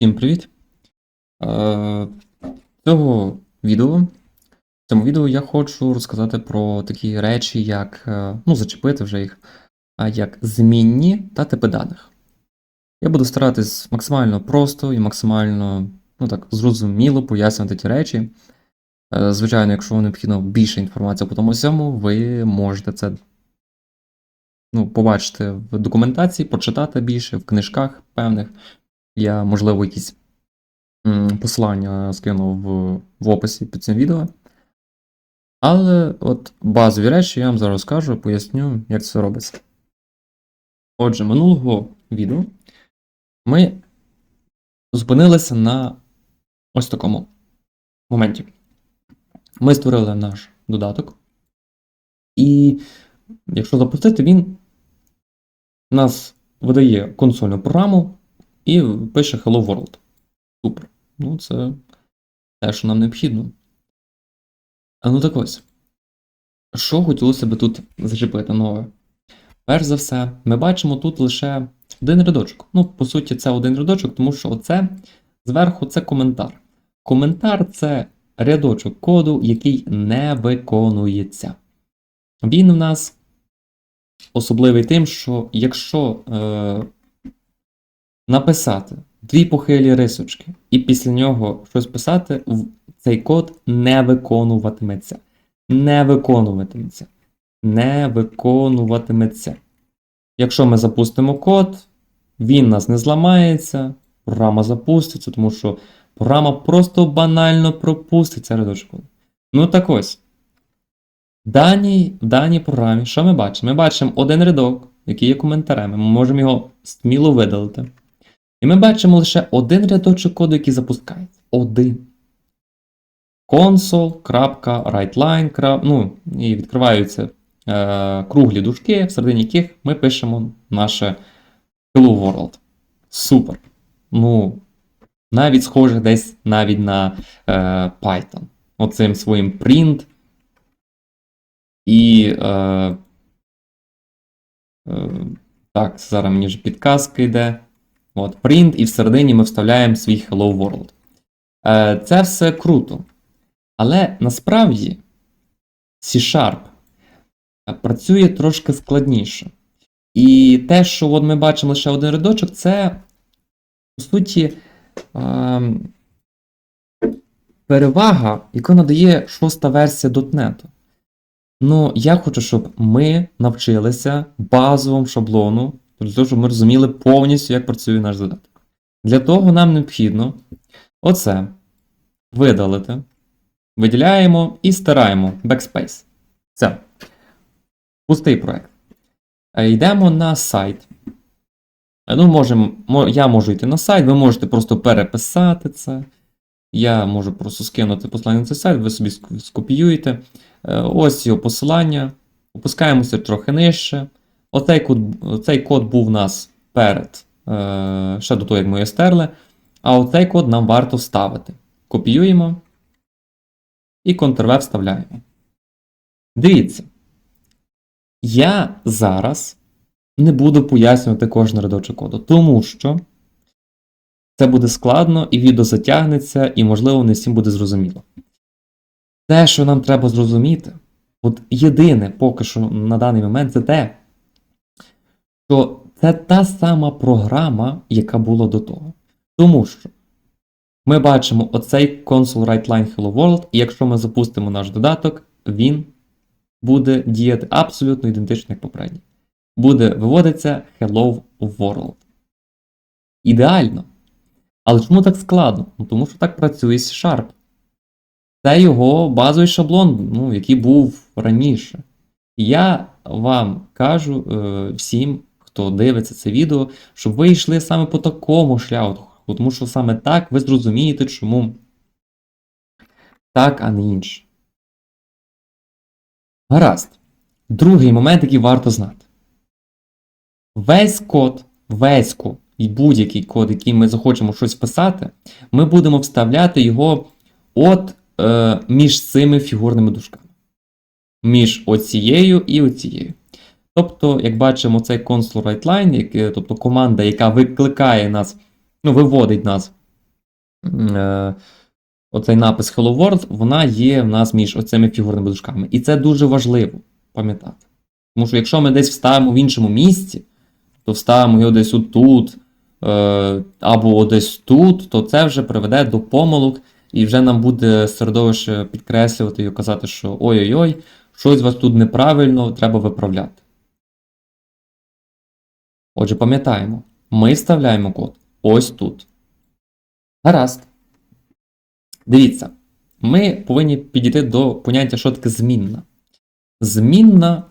Всім привіт! Е, Цього відео, в цьому відео я хочу розказати про такі речі, як, е, ну, зачепити вже їх, як змінні та типи даних. Я буду старатись максимально просто і максимально ну, так, зрозуміло пояснювати ті речі. Е, Звичайно, якщо вам необхідно більше інформації по тому всьому, ви можете це ну, побачити в документації, почитати більше, в книжках певних. Я, можливо, якісь посилання скину в, в описі під цим відео. Але от базові речі я вам зараз розкажу, поясню, як це робиться. Отже, минулого відео ми зупинилися на ось такому моменті. Ми створили наш додаток, і якщо запустити, він нас видає консольну програму і пише Hello World. Супер. Ну, це те, що нам необхідно. А ну так ось. Що хотілося би тут зачепити нове? Перш за все, ми бачимо тут лише один рядочок. Ну, по суті, це один рядочок, тому що оце зверху це коментар. Коментар це рядочок коду, який не виконується. Він в нас особливий тим, що якщо е, написати дві похилі рисочки і після нього щось писати, цей код не виконуватиметься. Не виконуватиметься. Не виконуватиметься. Якщо ми запустимо код, він нас не зламається, програма запуститься, тому що програма просто банально пропустить цей рядочок. Ну так ось. В в даній програмі, що ми бачимо? Ми бачимо один рядок, який є коментарем. Ми можемо його сміло видалити. І ми бачимо лише один рядочок коду, який запускається. Один. console.writeline. Ну, і відкриваються е, круглі дужки, всередині яких ми пишемо наше Hello World. Супер. Ну, навіть схоже десь навіть на е, Python. Оцим своїм print. І. Е, е, так, зараз мені вже підказка йде. От, print, і всередині ми вставляємо свій Hello World. Е, це все круто. Але насправді C-Sharp е, працює трошки складніше. І те, що от ми бачимо лише один рядочок, це, по суті, е, перевага, яку надає шоста версія .NET. Ну, я хочу, щоб ми навчилися базовому шаблону, для того, щоб ми розуміли повністю, як працює наш додаток. Для того нам необхідно оце видалити, виділяємо і стираємо backspace. Все. Пустий проект. Е, Йдемо на сайт. Е, Ну, можемо, я можу йти на сайт, ви можете просто переписати це. Я можу просто скинути посилання на цей сайт, ви собі скопіюєте. Е, Ось його посилання. Опускаємося трохи нижче. Оцей код, оцей код був у нас перед, е, ще до того, як ми його стерли. А оцей код нам варто вставити. Копіюємо і Ctrl-V вставляємо. Дивіться. Я зараз не буду пояснювати кожен рядочок коду, тому що це буде складно, і відео затягнеться, і, можливо, не всім буде зрозуміло. Те, що нам треба зрозуміти, от єдине поки що на даний момент, це те, що це та сама програма, яка була до того. Тому що ми бачимо оцей console WriteLine Hello World, і якщо ми запустимо наш додаток, він буде діяти абсолютно ідентично, як попередній. Буде виводитися Hello World. Ідеально. Але чому так складно? Ну, тому що так працює C-Sharp. Це його базовий шаблон, ну, який був раніше. Я вам кажу е, всім, хто дивиться це відео, щоб ви йшли саме по такому шляху, тому що саме так ви зрозумієте, чому так, а не інше. Гаразд. Другий момент, який варто знати. Весь код, весь код і будь-який код, який ми захочемо щось писати, ми будемо вставляти його от е, між цими фігурними дужками. Між оцією і оцією. Тобто, як бачимо, цей console WriteLine, тобто команда, яка викликає нас, ну, виводить нас е, оцей напис Hello World, вона є в нас між оцими фігурними дужками. І це дуже важливо пам'ятати. Тому що якщо ми десь вставимо в іншому місці, то вставимо його десь отут, е, або десь тут, то це вже приведе до помилок, і вже нам буде середовище підкреслювати і казати, що ой-ой-ой, щось у вас тут неправильно, треба виправляти. Отже, пам'ятаємо, ми вставляємо код ось тут. Гаразд. Дивіться, ми повинні підійти до поняття, що таке змінна. Змінна.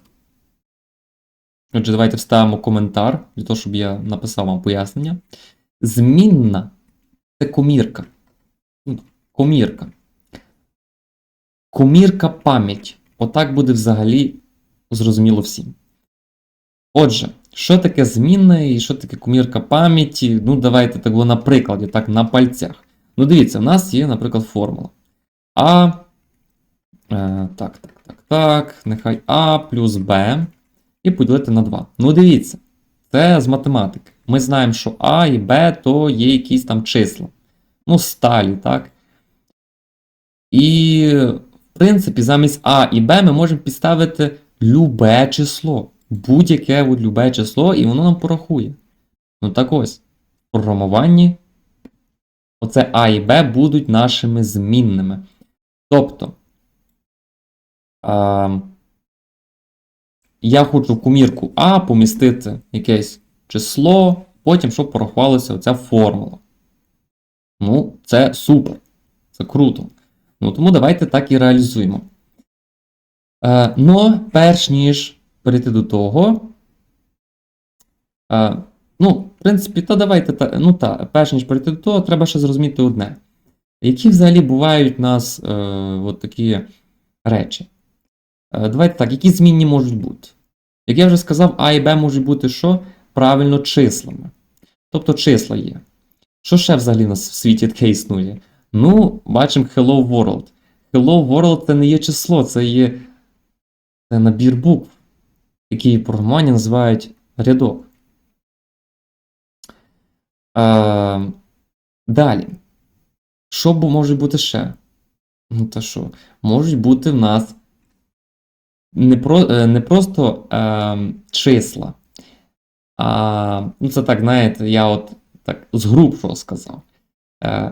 Отже, давайте вставимо коментар, для того, щоб я написав вам пояснення. Змінна це комірка. Ну, Комірка. Комірка пам'ять. Отак буде взагалі зрозуміло всім. Отже, що таке змінна і що таке комірка пам'яті? Ну, давайте так було на прикладі, так, на пальцях. Ну, дивіться, у нас є, наприклад, формула. А. Е, так, так, так, так. Нехай А плюс Б. І поділити на 2. Ну, дивіться, це з математики. Ми знаємо, що А і Б то є якісь там числа. Ну, сталі, так? І, в принципі, замість А і Б ми можемо підставити любе число. Будь-яке любе число, і воно нам порахує. Ну так ось, в програмуванні оце А і Б будуть нашими змінними. Тобто, а, я хочу в комірку А помістити якесь число, потім, щоб порахувалася оця формула. Ну, це супер. Це круто. Ну, тому давайте так і реалізуємо. Е, но перш ніж перейти до того. Е, ну, в принципі, то давайте та, ну та, перш ніж перейти до того, треба ще зрозуміти одне. Які взагалі бувають у нас е, от такі речі? Е, давайте так, які змінні можуть бути? Як я вже сказав, А і Б можуть бути що? Правильно числами. Тобто числа є. Що ще взагалі у нас в світі таке існує? Ну, бачимо Hello World. Hello World це не є число, це є це набір букв, які в програмуванні називають рядок. Е, далі. Що може бути ще? Ну, та що? Можуть бути в нас не, про, е, не просто е, числа. А, ну, це так, знаєте, я от так згрубшого сказав. Е,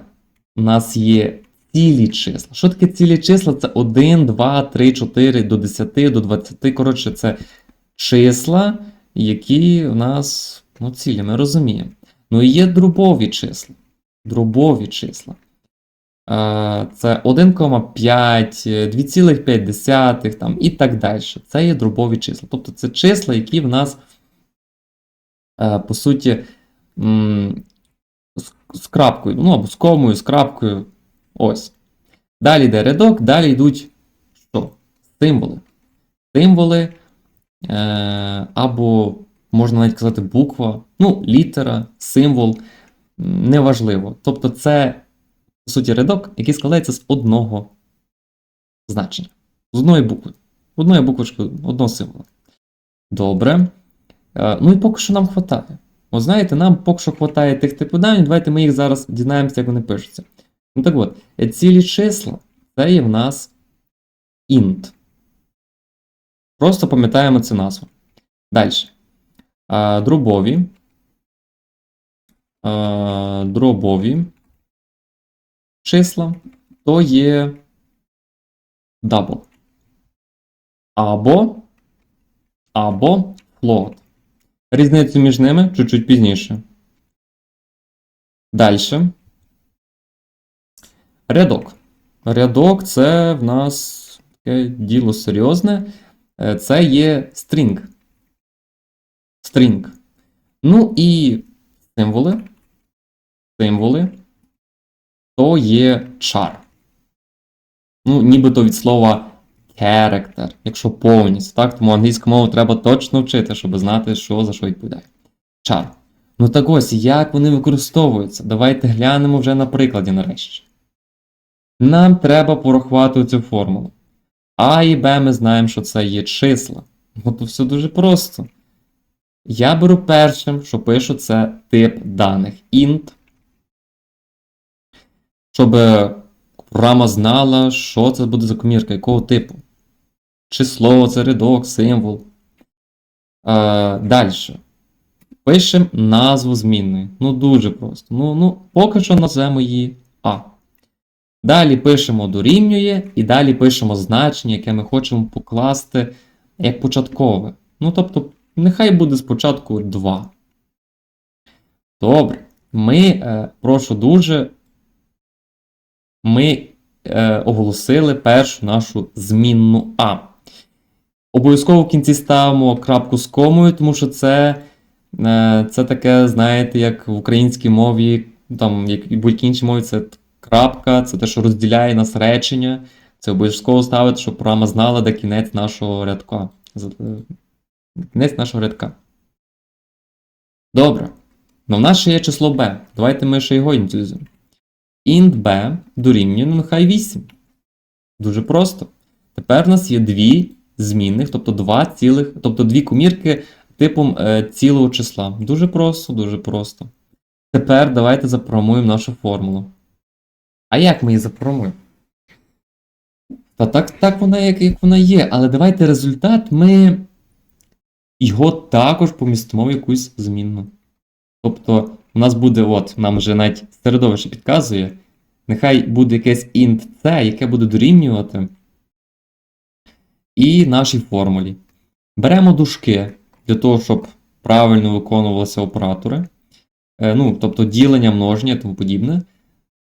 у нас є цілі числа. Що таке цілі числа? Це 1, 2, 3, 4 до 10, до 20. Коротше, це числа, які у нас ну, цілі, ми розуміємо. Ну і є дробові числа. Дробові числа. Це 1,5, 2,5 там, і так далі. Це є дробові числа. Тобто це числа, які в нас, е, по суті, з- крапкою, ну або з комою, з крапкою. Ось. Далі йде рядок, далі йдуть що? Символи. Символи, або, можна навіть казати, буква, ну, літера, символ, неважливо. Тобто, це, по суті, рядок, який складається з одного значення. З одної букви. Одної буквочки, одного символа. Добре. Е, ну і поки що нам хватає. От знаєте, нам поки що хватає тих типів даних, давайте ми їх зараз дізнаємося, як вони пишуться. Ну так от, е, цілі числа це є в нас int. Просто пам'ятаємо цю назву. Далі. Дробові. Дробові числа то є double. Або, або float. Різницю між ними чуть-чуть пізніше. Далі. Рядок. Рядок це в нас таке діло серйозне. Е, Це є string. String. Ну і символи. Символи. То є char. Ну, нібито від слова character, якщо повністю, так? Тому англійську мову треба точно вчити, щоб знати, що за що відповідає. Char. Ну так ось, як вони використовуються? Давайте глянемо вже на прикладі нарешті. Нам треба порахувати цю формулу. А і Б ми знаємо, що це є числа. Ну то все дуже просто. Я беру першим, що пишу, це тип даних int. щоб програма знала, що це буде за комірка, якого типу. Число, це рядок, символ. Е, Далі. Пишемо назву змінної. Ну, дуже просто. Ну, ну, поки що назвемо її. Далі пишемо дорівнює, і далі пишемо значення, яке ми хочемо покласти як початкове. Ну, тобто, нехай буде спочатку 2. Добре. Ми, е, прошу дуже, ми е, оголосили першу нашу змінну А. Обов'язково в кінці ставимо крапку з комою, тому що це, е, це таке, знаєте, як в українській мові, там, як і будь-якій іншій мові, це крапка, це те, що розділяє нас речення. Це обов'язково ставити, щоб програма знала, де кінець нашого рядка. Е, Кінець нашого рядка. Добре. Ну, в нас ще є число b. Давайте ми ще його ініціалізуємо. int b дорівнює, ну, нехай 8. Дуже просто. Тепер у нас є дві змінних, тобто два цілих, тобто дві комірки типом е, цілого числа. Дуже просто, дуже просто. Тепер давайте запрограмуємо нашу формулу. А як ми її запрограмуємо? Та так, так вона, як, як вона є, але давайте результат ми його також помістимо в якусь змінну. Тобто, у нас буде, от, нам вже навіть середовище підказує, нехай буде якесь int c, яке буде дорівнювати і нашій формулі. Беремо дужки для того, щоб правильно виконувалися оператори. Е, ну, тобто ділення, множення тому подібне.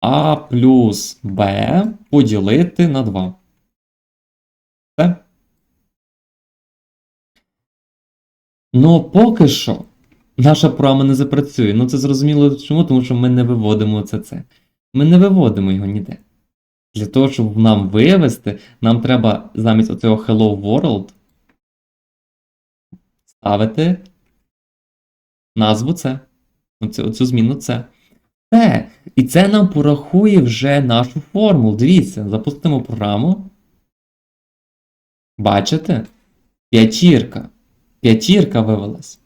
А плюс b поділити на 2. Все. Ну, поки що наша програма не запрацює. Ну, це зрозуміло чому, тому що ми не виводимо це це. Ми не виводимо його ніде. Для того, щоб нам вивести, нам треба замість оцього Hello World ставити назву це. Оцю, оцю зміну це. Це. І це нам порахує вже нашу формулу. Дивіться, запустимо програму. Бачите? П'ятірка. П'ятірка вивелась.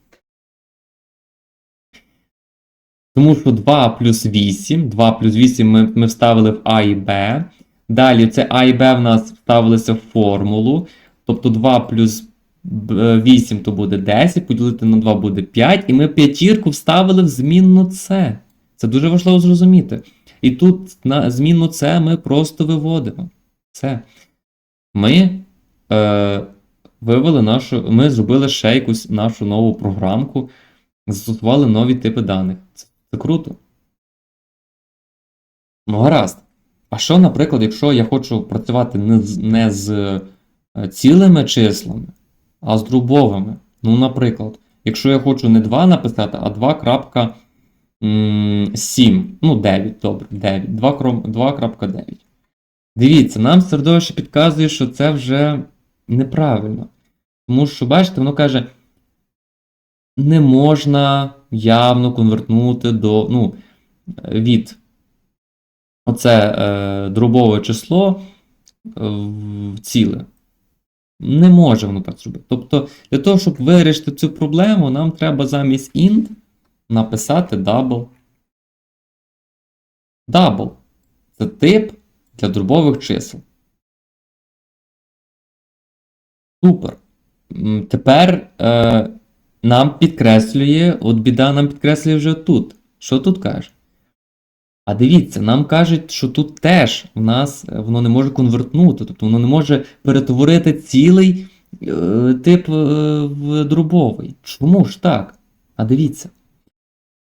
Тому що 2 плюс 8. 2 плюс 8 ми, ми вставили в А і Б. Далі це А і Б в нас вставилися в формулу. Тобто 2 плюс 8 то буде 10, поділити на 2 буде 5, і ми п'ятірку вставили в змінну С. Це дуже важливо зрозуміти. І тут на змінну С ми просто виводимо. Все. Ми е, вивели нашу, ми зробили ще якусь нашу нову програмку, застосували нові типи даних. Це, це круто. Ну, гаразд. А що, наприклад, якщо я хочу працювати не з, не з е, цілими числами, а з дробовими? Ну, наприклад, якщо я хочу не 2 написати, а 2.7. Ну, 9, добре, 9. 2.9. Дивіться, нам середовище підказує, що це вже неправильно. Тому що, бачите, воно каже, не можна явно конвертнути до, ну, від оце е, дробове число е, в ціле. Не може воно так зробити. Тобто, для того, щоб вирішити цю проблему, нам треба замість int написати double. Double. Це тип для дробових чисел. Супер. Тепер е, нам підкреслює, от біда нам підкреслює вже тут. Що тут каже? А дивіться, нам кажуть, що тут теж в нас е, воно не може конвертнути, тобто воно не може перетворити цілий е, тип е, в дробовий. Чому ж так? А дивіться.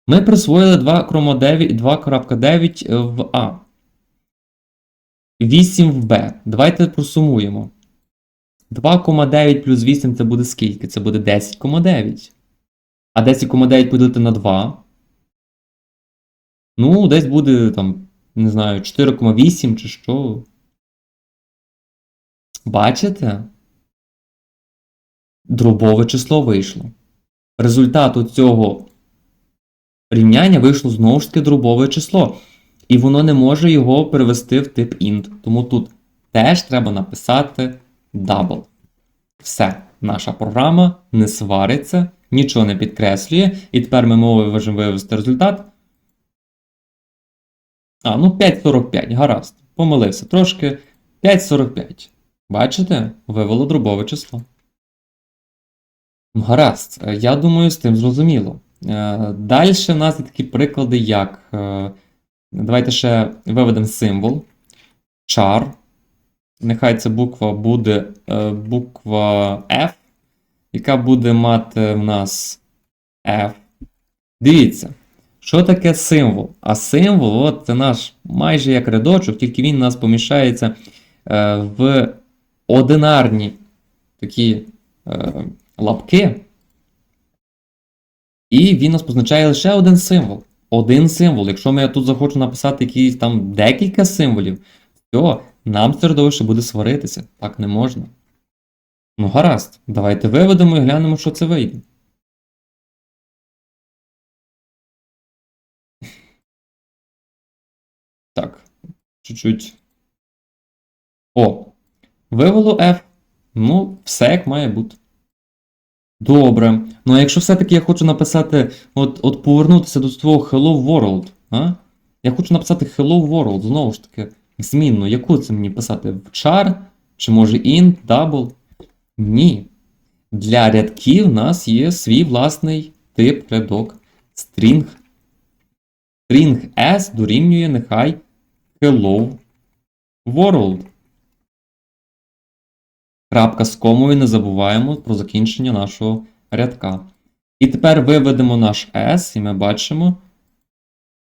Ми присвоїли 2,9 2.9 в А. 8 в Б. Давайте просумуємо. 2,9 плюс 8 це буде скільки? Це буде 10,9. А 10,9 поділити на 2. Ну, десь буде там, не знаю, 4,8 чи що. Бачите? Дробове число вийшло. Результату цього рівняння вийшло знову ж таки дробове число. І воно не може його перевести в тип int. Тому тут теж треба написати double. Все, наша програма не свариться, нічого не підкреслює. І тепер ми можемо вивести результат А, ну 5,45, гаразд. Помилився трошки. 5,45. Бачите? Вивело дробове число. Ну, Гаразд, я думаю, з тим зрозуміло. Далі в нас такі приклади, як. е, Давайте ще виведемо символ. Char. Нехай ця буква буде е, буква F, яка буде мати в нас F. Дивіться, що таке символ? А символ от, це наш майже як рядочок, тільки він у нас поміщається е, в одинарні такі е, лапки. І він нас позначає лише один символ. Один символ. Якщо я тут захочу написати якісь там декілька символів, то нам середовище буде сваритися. Так не можна. Ну, гаразд, давайте виведемо і глянемо, що це вийде. Так, чуть-чуть. О, вивело F. Ну, все як має бути. Добре. Ну а якщо все-таки я хочу написати, от, от повернутися до свого Hello World, а? Я хочу написати Hello World, знову ж таки, змінну. Яку це мені писати? В char? Чи може int, double? Ні. Для рядків в нас є свій власний тип рядок. String. String S дорівнює нехай Hello World. Крапка з комою не забуваємо про закінчення нашого рядка. І тепер виведемо наш S, і ми бачимо.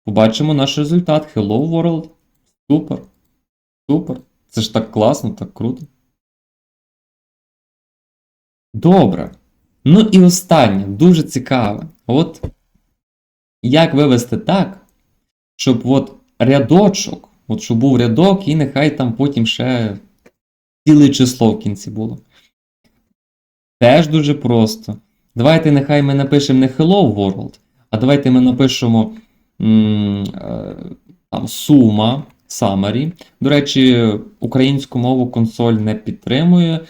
Побачимо наш результат. Hello World. Супер. Супер. Це ж так класно, так круто. Добре. Ну і останнє, дуже цікаве. От як вивести так, щоб от рядочок, от щоб був рядок, і нехай там потім ще ціле число в кінці було. Теж дуже просто. Давайте нехай ми напишемо не Hello World, а давайте ми напишемо е, там, сума, summary. До речі, українську мову консоль не підтримує.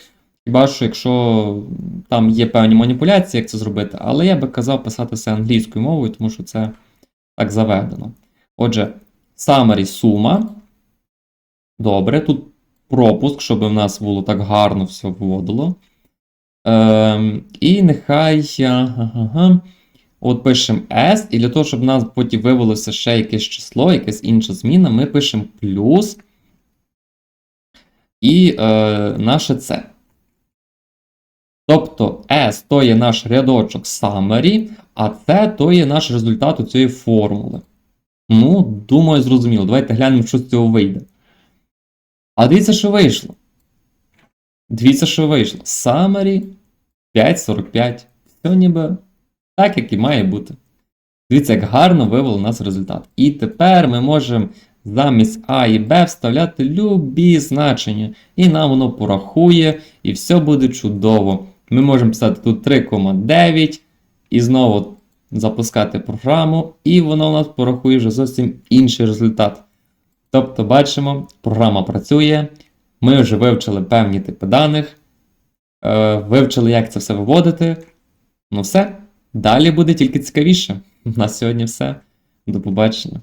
Хіба що, якщо там є певні маніпуляції, як це зробити, але я би казав писати все англійською мовою, тому що це так заведено. Отже, summary сума. Добре, тут пропуск, щоб в нас було так гарно все вводило. Ем, і нехай. Ага, от пишемо S, і для того, щоб в нас потім вивелося ще якесь число, якась інша зміна, ми пишемо плюс і е, наше C. Тобто S то є наш рядочок summary, а C то є наш результат у цієї формули. Ну, думаю, зрозуміло. Давайте глянемо, що з цього вийде. А дивіться, що вийшло. Дивіться, що вийшло. Summary 5.45. Все ніби так, як і має бути. Дивіться, як гарно вивело у нас результат. І тепер ми можемо замість А і Б вставляти любі значення. І нам воно порахує, і все буде чудово. Ми можемо писати тут 3,9 і знову запускати програму, і воно у нас порахує вже зовсім інший результат. Тобто, бачимо, програма працює, ми вже вивчили певні типи даних, е, вивчили, як це все виводити. Ну все, далі буде тільки цікавіше. На сьогодні все. До побачення.